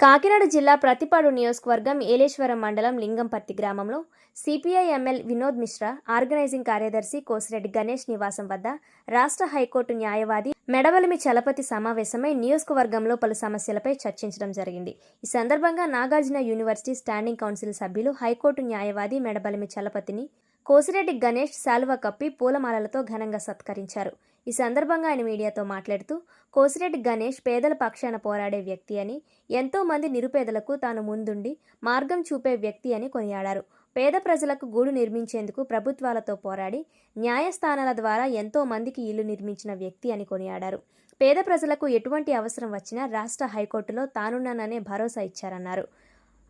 కాకినాడ జిల్లా ప్రతిపాడు నియోజకవర్గం ఏలేశ్వరం మండలం లింగంపర్తి గ్రామంలో CPI ML Vinod Mishra organising కార్యదర్శి కోసిరెడ్డి గణేష్ నివాసం వద్ద రాష్ట్ర హైకోర్టు న్యాయవాది మెడవలిమి చలపతి సమావేశమై నియోజకవర్గంలో పలు సమస్యలపై చర్చించడం జరిగింది. ఈ సందర్భంగా నాగార్జున యూనివర్సిటీ స్టాండింగ్ కౌన్సిల్ సభ్యులు హైకోర్టు న్యాయవాది మెడబలిమి చలపతిని కోసిరెడ్డి గణేష్ శాలువ కప్పి పూలమాలలతో ఘనంగా సత్కరించారు. ఈ సందర్భంగా ఆయన మీడియాతో మాట్లాడుతూ కోసిరెడ్డి గణేష్ పేదల పక్షాన పోరాడే వ్యక్తి అని ఎంతో మంది నిరుపేదలకు తాను ముందుండి మార్గం చూపే వ్యక్తి అని కొనియాడారు. పేద ప్రజలకు గూడు నిర్మించేందుకు ప్రభుత్వాలతో పోరాడి న్యాయస్థానాల ద్వారా ఎంతో మందికి ఇల్లు నిర్మించిన వ్యక్తి అని కొనియాడారు. పేద ప్రజలకు ఎటువంటి అవసరం వచ్చినా రాష్ట్ర హైకోర్టులో తానున్నాననే భరోసా ఇచ్చారన్నారు.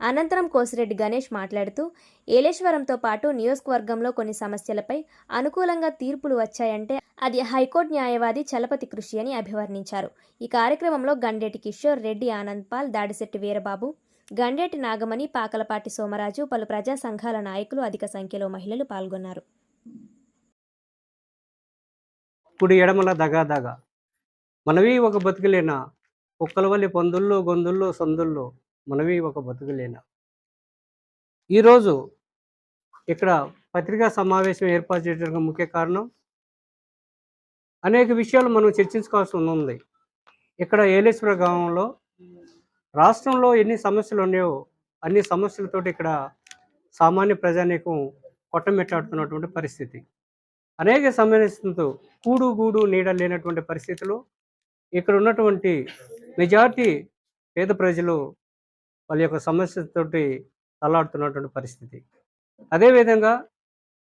అనంతరం కోసిరెడ్డి గణేష్ మాట్లాడుతూ ఏలేశ్వరంతో పాటు నియోజకవర్గంలో కొన్ని సమస్యలపై అనుకూలంగా తీర్పులు వచ్చాయంటే అది హైకోర్టు న్యాయవాది చలపతి కృషి అని అభివర్ణించారు. ఈ కార్యక్రమంలో గండేటి కిషోర్ రెడ్డి ఆనంద్ పాల్ దాడిశెట్టి వీరబాబు గండేటి నాగమణి పాకలపాటి సోమరాజు పలు ప్రజా సంఘాల నాయకులు అధిక సంఖ్యలో మహిళలు పాల్గొన్నారు. కుడి ఎడమల దగా మనవి ఒక బతుకులేనా? కుక్కలవల్లి పందుల్లో గొందుల్లో సందుల్లో మనవి ఒక బతుకులేనా? ఈరోజు ఇక్కడ పత్రికా సమావేశం ఏర్పాటు చేయడానికి ముఖ్య కారణం అనేక విషయాలు మనం చర్చించుకోవాల్సి ఉంది. ఇక్కడ ఏలేశ్వర గ్రామంలో రాష్ట్రంలో ఎన్ని సమస్యలు ఉన్నాయో అన్ని సమస్యలతోటి ఇక్కడ సామాన్య ప్రజానీకం కొట్టమెట్టాడుతున్నటువంటి పరిస్థితి. అనేక సమస్యలతో కూడు గూడు నీడ లేనటువంటి పరిస్థితులు ఇక్కడ ఉన్నటువంటి మెజార్టీ పేద ప్రజలు వాళ్ళ యొక్క సమస్యతోటి తలాడుతున్నటువంటి పరిస్థితి. అదేవిధంగా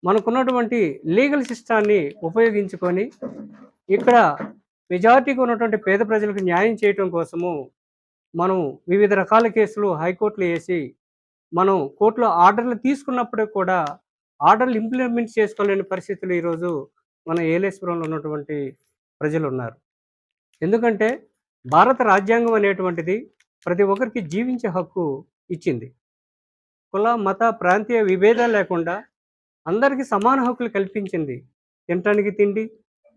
మనకున్నటువంటి లీగల్ సిస్టాన్ని ఉపయోగించుకొని ఇక్కడ మెజార్టీగా ఉన్నటువంటి పేద ప్రజలకు న్యాయం చేయటం కోసము మనం వివిధ రకాల కేసులు హైకోర్టులో వేసి మనం కోర్టులో ఆర్డర్లు తీసుకున్నప్పుడే కూడా ఆర్డర్లు ఇంప్లిమెంట్ చేసుకోలేని పరిస్థితులు ఈరోజు మన ఏలేశ్వరంలో ఉన్నటువంటి ప్రజలు ఉన్నారు ఎందుకంటే భారత రాజ్యాంగం అనేటువంటిది ప్రతి ఒక్కరికి జీవించే హక్కు ఇచ్చింది. కుల మత ప్రాంతీయ విభేదాలు లేకుండా అందరికీ సమాన హక్కులు కల్పించింది. తినటానికి తిండి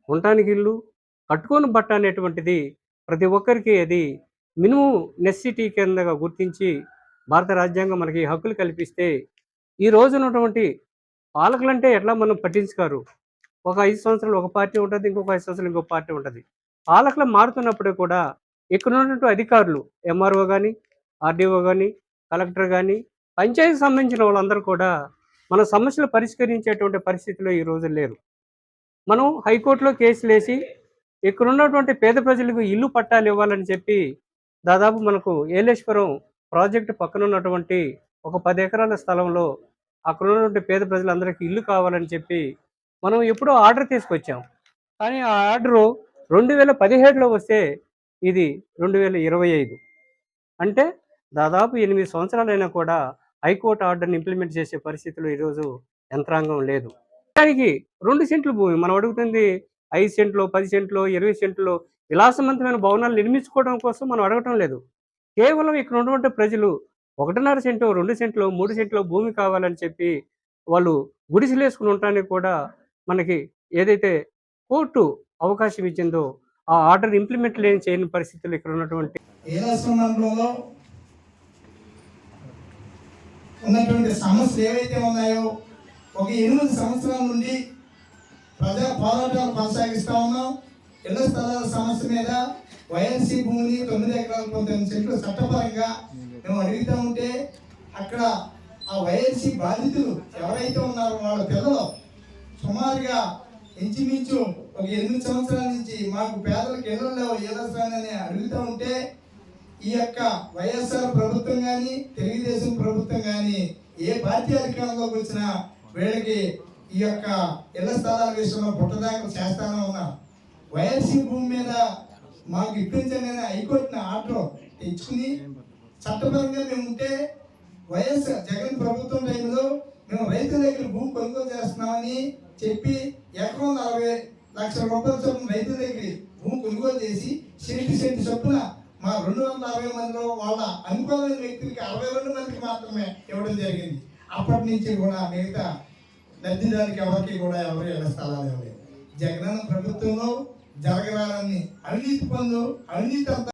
ఉండటానికి ఇల్లు కట్టుకొని బట్ట అనేటువంటిది ప్రతి ఒక్కరికి అది మినిమం నెసిటీ కిందగా గుర్తించి భారత రాజ్యాంగం మనకి హక్కులు కల్పిస్తే ఈ రోజు ఉన్నటువంటి పాలకులంటే ఎట్లా మనం పట్టించుకారు? ఒక ఐదు సంవత్సరాలు ఒక పార్టీ ఉంటుంది ఇంకొక ఐదు సంవత్సరాలు ఇంకొక పార్టీ ఉంటుంది. పాలకులు మారుతున్నప్పుడే కూడా ఇక్కడ ఉన్నటువంటి అధికారులు ఎంఆర్ఓ కానీ ఆర్డీఓ కానీ కలెక్టర్ కానీ పంచాయతీకి సంబంధించిన వాళ్ళందరూ కూడా మన సమస్యలు పరిష్కరించేటువంటి పరిస్థితిలో ఈ రోజు లేరు. మనం హైకోర్టులో కేసులు వేసి ఇక్కడ ఉన్నటువంటి పేద ప్రజలకు ఇల్లు పట్టాలు ఇవ్వాలని చెప్పి దాదాపు మనకు ఏలేశ్వరం ప్రాజెక్టు పక్కన ఉన్నటువంటి ఒక పది ఎకరాల స్థలంలో అక్కడ ఉన్నటువంటి పేద ప్రజలందరికీ ఇల్లు కావాలని చెప్పి మనం ఎప్పుడో ఆర్డర్ తీసుకొచ్చాం. కానీ ఆ ఆర్డరు రెండు వేల పదిహేడులో వస్తే ఇది రెండు వేల ఇరవై ఐదు. అంటే దాదాపు ఎనిమిది సంవత్సరాలైనా కూడా హైకోర్టు ఆర్డర్ని ఇంప్లిమెంట్ చేసే పరిస్థితిలో ఈరోజు యంత్రాంగం లేదు. దానికి రెండు సెంట్లు భూమి మనం అడుగుతుంది ఐదు సెంట్లు పది సెంట్లు ఇరవై సెంట్లు విలాసవంతమైన భవనాలు నిర్మించుకోవడం కోసం మనం అడగటం లేదు. కేవలం ఇక్కడ ఉన్నటువంటి ప్రజలు ఒకటిన్నర సెంటు రెండు సెంట్లు మూడు సెంట్లు భూమి కావాలని చెప్పి వాళ్ళు గుడిసెలు వేసుకుని ఉండటానికి కూడా మనకి ఏదైతే కోర్టు అవకాశం ఇచ్చిందో ఆ ఆర్డర్ ఇంప్లిమెంట్ లేని చేయని పరిస్థితులు ఇక్కడ ఉన్నటువంటి ఉన్నటువంటి సమస్యలు ఏవైతే ఉన్నాయో ఒక ఎనిమిది సంవత్సరాల నుండి ప్రజా పోరాటాలు కొనసాగిస్తా ఉన్నాం. ఇళ్ళ స్థలాల సమస్య మీద వైఎస్సీ భూమిని తొమ్మిది ఎకరాల పంతొమ్మిది సెంట్లు చట్టపరంగా మేము అడుగుతూ ఉంటే అక్కడ ఆ వైఎస్సీ బాధితులు ఎవరైతే ఉన్నారో వాళ్ళ పిల్లలు సుమారుగా ఇంచుమించు ఒక ఎనిమిది సంవత్సరాల నుంచి మాకు పేదలకు ఇళ్ళు లేవు ఏదోసానని అడుగుతూ ఉంటే ఈ యొక్క వైఎస్ఆర్ ప్రభుత్వం కానీ తెలుగుదేశం ప్రభుత్వం కానీ ఏ పార్టీ అధికారంలోకి వచ్చినా వీళ్ళకి ఈ యొక్క ఇళ్ళ స్థలాల విషయంలో పుట్టదాఖలు చేస్తానే ఉన్న. వైఎస్సీ భూమి మీద మాకు ఇప్పించండి అని హైకోర్టుని ఆర్డర్ తెచ్చుకుని చట్టపరంగా మేము ఉంటే వైఎస్ జగన్ ప్రభుత్వం టైంలో మేము రైతుల దగ్గర భూమి కొనుగోలు చేస్తున్నామని చెప్పి ఎకరం నలభై లక్షల రూపాయల చొప్పున రైతుల దగ్గర భూమి కొనుగోలు చేసి సెంటు సెంటు చొప్పున మా రెండు వందల అరవై మందిలో వాళ్ళ అనుకూలమైన వ్యక్తులకి అరవై రెండు మందికి మాత్రమే ఇవ్వడం జరిగింది. అప్పటి నుంచి కూడా మిగతా లబ్ధిదారికి ఎవరికి కూడా ఎవరు ఇళ్ళ స్థలాలు ఇవ్వలేదు జగనన్న ప్రభుత్వంలో జరగరాలని అవినీతి పనులు అవినీతి అంతా